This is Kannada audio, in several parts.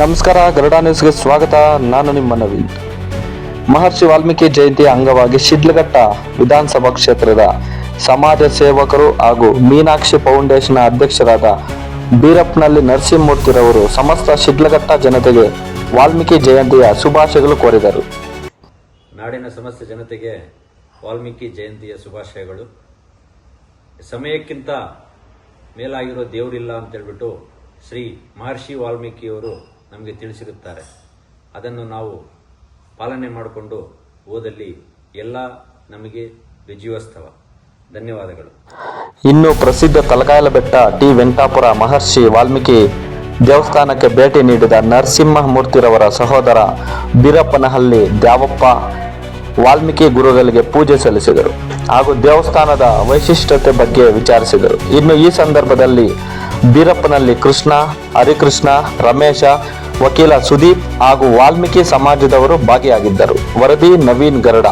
ನಮಸ್ಕಾರ, ಗರುಡ ನ್ಯೂಸ್ಗೆ ಸ್ವಾಗತ. ನಾನು ನಿಮ್ಮ ನವೀನ್. ಮಹರ್ಷಿ ವಾಲ್ಮೀಕಿ ಜಯಂತಿಯ ಅಂಗವಾಗಿ ಶಿಡ್ಲಘಟ್ಟ ವಿಧಾನಸಭಾ ಕ್ಷೇತ್ರದ ಸಮಾಜ ಸೇವಕರು ಹಾಗೂ ಮೀನಾಕ್ಷಿ ಫೌಂಡೇಶನ್ ಅಧ್ಯಕ್ಷರಾದ ಬೀರಪ್ನಲ್ಲಿ ನರಸಿಂಹಮೂರ್ತಿರವರು ಸಮಸ್ತ ಶಿಡ್ಲಘಟ್ಟ ಜನತೆಗೆ ವಾಲ್ಮೀಕಿ ಜಯಂತಿಯ ಶುಭಾಶಯಗಳು ಕೋರಿದರು. ನಾಡಿನ ಸಮಸ್ತ ಜನತೆಗೆ ವಾಲ್ಮೀಕಿ ಜಯಂತಿಯ ಶುಭಾಶಯಗಳು. ಸಮಯಕ್ಕಿಂತ ಮೇಲಾಗಿರೋ ದೇವರಿಲ್ಲ ಅಂತೇಳ್ಬಿಟ್ಟು ಶ್ರೀ ಮಹರ್ಷಿ ವಾಲ್ಮೀಕಿಯವರು ನಮಗೆ ತಿಳಿಸಿರುತ್ತಾರೆ. ಅದನ್ನು ನಾವು ಪಾಲನೆ ಮಾಡಿಕೊಂಡು ಓದಲ್ಲಿ ಎಲ್ಲ ನಮಗೆ ವಿಜಯೋತ್ಸವ ಧನ್ಯವಾದಗಳು. ಇನ್ನು ಪ್ರಸಿದ್ಧ ತಲಕಾಯಲ ಬೆಟ್ಟ ಟಿ. ವೆಂಕಟಾಪುರ ಮಹರ್ಷಿ ವಾಲ್ಮೀಕಿ ದೇವಸ್ಥಾನಕ್ಕೆ ಭೇಟಿ ನೀಡಿದ ನರಸಿಂಹಮೂರ್ತಿರವರ ಸಹೋದರ ಬೀರಪ್ಪನಹಳ್ಳಿ ದ್ಯಾವಪ್ಪ ವಾಲ್ಮೀಕಿ ಗುರುಗಳಿಗೆ ಪೂಜೆ ಸಲ್ಲಿಸಿದರು ಹಾಗೂ ದೇವಸ್ಥಾನದ ವೈಶಿಷ್ಟ್ಯತೆ ಬಗ್ಗೆ ವಿಚಾರಿಸಿದರು. ಇನ್ನು ಈ ಸಂದರ್ಭದಲ್ಲಿ ಬೀರಪ್ಪನಲ್ಲಿ ಕೃಷ್ಣ, ಹರಿಕೃಷ್ಣ, ರಮೇಶ ವಕೀಲ ಸುದೀಪ್ ಹಾಗೂ ವಾಲ್ಮೀಕಿ ಸಮಾಜದವರು ಭಾಗಿಯಾಗಿದ್ದರು. ವರದಿ ನವೀನ್ ಗರುಡ.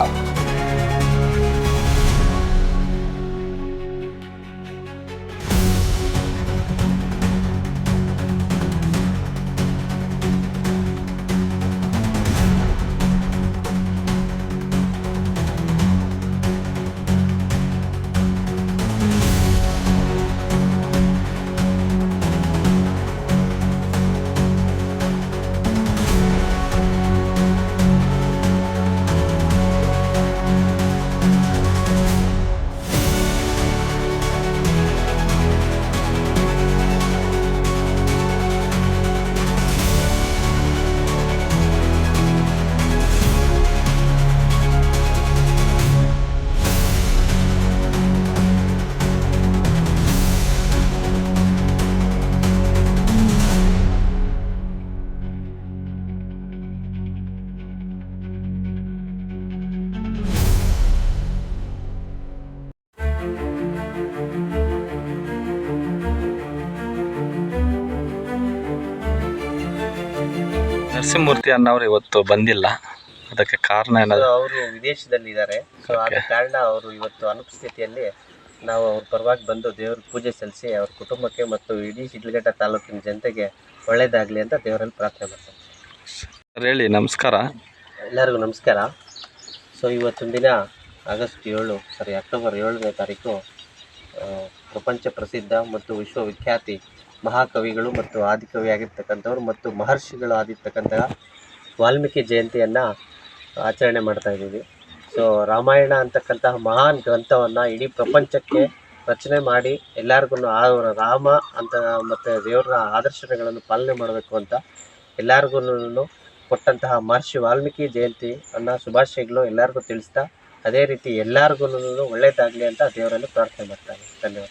ನರಸಿಂಹಮೂರ್ತಿ ಅನ್ನೋರು ಇವತ್ತು ಬಂದಿಲ್ಲ. ಅದಕ್ಕೆ ಕಾರಣ ಏನಾದ್ರು ಅವರು ವಿದೇಶದಲ್ಲಿದ್ದಾರೆ. ಸೊ ಆದ ಕಾರಣ ಅವರು ಇವತ್ತು ಅನುಪಸ್ಥಿತಿಯಲ್ಲಿ ನಾವು ಅವ್ರ ಪರವಾಗಿ ಬಂದು ದೇವ್ರ ಪೂಜೆ ಸಲ್ಲಿಸಿ ಅವ್ರ ಕುಟುಂಬಕ್ಕೆ ಮತ್ತು ಇಡೀ ಶಿಡ್ಲಘಟ್ಟ ತಾಲೂಕಿನ ಜನತೆಗೆ ಒಳ್ಳೇದಾಗಲಿ ಅಂತ ದೇವರಲ್ಲಿ ಪ್ರಾರ್ಥನೆ ಮಾಡ್ತಾರೆ ಹೇಳಿ ನಮಸ್ಕಾರ. ಎಲ್ಲರಿಗೂ ನಮಸ್ಕಾರ. ಸೊ ಇವತ್ತಿನ ದಿನ ಆಗಸ್ಟ್ ಏಳು ಸಾರಿ ಅಕ್ಟೋಬರ್ ಏಳನೇ ತಾರೀಕು ಆ, ಪ್ರಪಂಚ ಪ್ರಸಿದ್ಧ ಮತ್ತು ವಿಶ್ವವಿಖ್ಯಾತಿ ಮಹಾಕವಿಗಳು ಮತ್ತು ಆದಿಕವಿ ಆಗಿರ್ತಕ್ಕಂಥವ್ರು ಮತ್ತು ಮಹರ್ಷಿಗಳು ಆಗಿರ್ತಕ್ಕಂತಹ ವಾಲ್ಮೀಕಿ ಜಯಂತಿಯನ್ನು ಆಚರಣೆ ಮಾಡ್ತಾ ಇದ್ದೀವಿ. ಸೊ ರಾಮಾಯಣ ಅಂತಕ್ಕಂತಹ ಮಹಾನ್ ಗ್ರಂಥವನ್ನು ಇಡೀ ಪ್ರಪಂಚಕ್ಕೆ ರಚನೆ ಮಾಡಿ ಎಲ್ಲರಿಗೂ ಅವರ ರಾಮ ಅಂತ ಮತ್ತು ದೇವರ ಆದರ್ಶಗಳನ್ನು ಪಾಲನೆ ಮಾಡಬೇಕು ಅಂತ ಎಲ್ಲರಿಗೂ ಕೊಟ್ಟಂತಹ ಮಹರ್ಷಿ ವಾಲ್ಮೀಕಿ ಜಯಂತಿ ಅನ್ನೋ ಶುಭಾಶಯಗಳು ಎಲ್ಲರಿಗೂ ತಿಳಿಸ್ತಾ, ಅದೇ ರೀತಿ ಎಲ್ಲರಿಗೂ ಒಳ್ಳೇದಾಗಲಿ ಅಂತ ದೇವರಲ್ಲಿ ಪ್ರಾರ್ಥನೆ ಮಾಡ್ತಾರೆ ಧನ್ಯವಾದ.